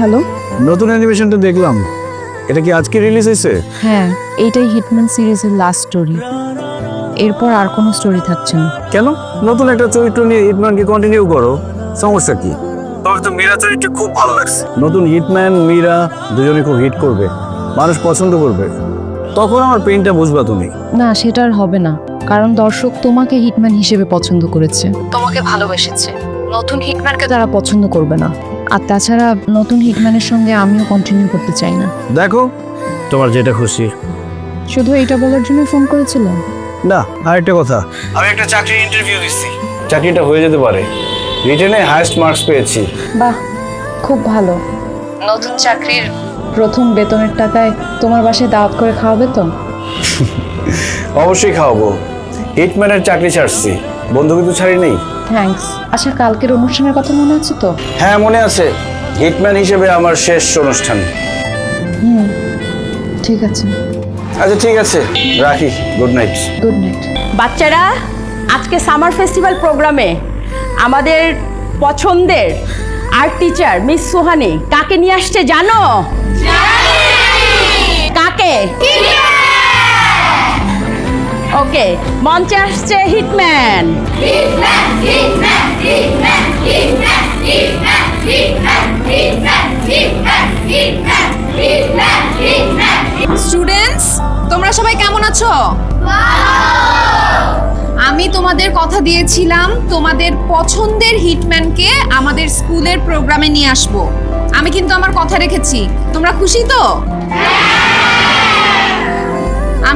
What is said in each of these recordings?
Hello নতুন অ্যানিমেশনটা দেখলাম। এটা কি আজকে রিলিজ হয়েছে? হ্যাঁ এইটাই হিটম্যান সিরিজের লাস্ট স্টোরি এরপর আর কোনো স্টোরি থাকছে না। কেন? নতুন একটা চরিত্র নিয়ে হিটম্যানকে কন্টিনিউ করো সমস্যা কি? তবে তো মীরা চরিত্র খুব ভালো লাগছে। নতুন হিটম্যান মীরা দুজনে খুব হিট করবে। মানুষ পছন্দ করবে। তখন আমার পেইনটা বুঝবা তুমি। না সেটা আর হবে না। কারণ দর্শক তোমাকে হিটম্যান হিসেবে পছন্দ করেছে। তোমাকে ভালোবেসেছে। নতুন হিটম্যানকে তারা পছন্দ করবে না। আর তাছাড়া নতুন হিটম্যানের সঙ্গে আমিও কন্টিনিউ করতে চাই না। দেখো তোমার যেটা খুশি। শুধু এটা বলার জন্য ফোন করেছিলাম? না আরেকটা কথা। আমি একটা চাকরির ইন্টারভিউ দিচ্ছি। চাকরিটা হয়ে যেতে পারে। রিটেনে হাইয়েস্ট মার্কস পেয়েছি। বাহ খুব ভালো। নতুন চাকরির প্রথম বেতনের টাকায় তোমার বাসায় দাওয়াত করে খাওয়াবে তো? অবশ্যই খাওয়াবো। হিটম্যানের চাকরি ছাড়ছি। বন্ধু কিন্তু ছাড়ি নেই? থ্যাঙ্কস আচ্ছা কালকের অনুষ্ঠানের কথা মনে আছে তো? হ্যাঁ মনে আছে। হিটম্যান হিসেবে আমার শেষ অনুষ্ঠান। হুম ঠিক আছে। আচ্ছা ঠিক আছে। রাখি গুড নাইট গুড নাইট বাচ্চারা আজকে সামার ফেস্টিভ্যাল প্রোগ্রামে আমাদের পছন্দের আর্ট টিচার মিস সোহানি কাকে নিয়ে আসছে জানো। কাকে? ওকে মঞ্চে আসছে হিটম্যান স্টুডেন্টস তোমরা সবাই কেমন আছো আমি তোমাদের কথা দিয়েছিলাম তোমাদের পছন্দের হিটম্যানকে আমাদের স্কুলের প্রোগ্রামে নিয়ে আসব আমি কিন্তু আমার কথা রেখেছি তোমরা খুশি তো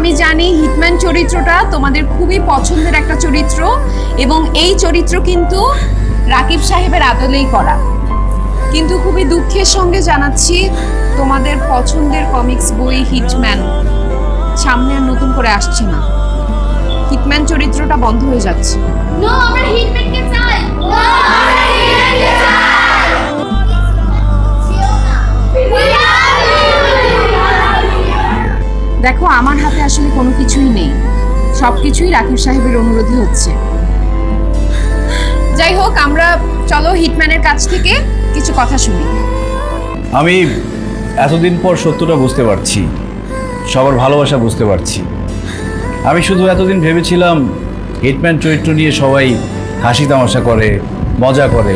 আমি জানি হিটম্যান চরিত্রটা তোমাদের খুবই পছন্দের একটা চরিত্র এবং এই চরিত্র কিন্তু রাকিব সাহেবের আদলেই করা। কিন্তু খুবই দুঃখের সঙ্গে জানাচ্ছি তোমাদের পছন্দের কমিক্স বই হিটম্যান সামনে আর নতুন করে আসছে না। হিটম্যান চরিত্রটা বন্ধ হয়ে যাচ্ছে। নো আমরা হিটম্যানকে চাই। দেখো, আমার হাতে আসলে কোনো কিছুই নেই। সব কিছুই রাকিব সাহেবের অনুরোধে হচ্ছে। যাই হোক, আমরা চলো হিটম্যানের কাছ থেকে কিছু কথা শুনি। আমি এতদিন পর সত্যটা বুঝতে পারছি। সবার ভালোবাসা বুঝতে পারছি। আমি শুধু এতদিন ভেবেছিলাম হিটম্যান চরিত্র নিয়ে সবাই হাসি তামাশা করে, মজা করে।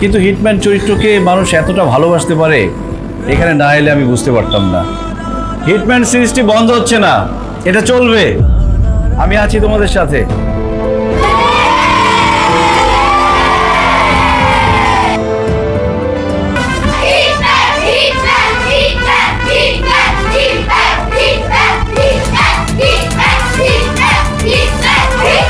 কিন্তু হিটম্যান চরিত্রকে মানুষ এতটা ভালোবাসতে পারে, এখানে না এলে আমি বুঝতে পারতাম না। হিটম্যান সিরিজটি বন্ধ হচ্ছে না। এটা চলবে। আমি আছি তোমাদের সাথে।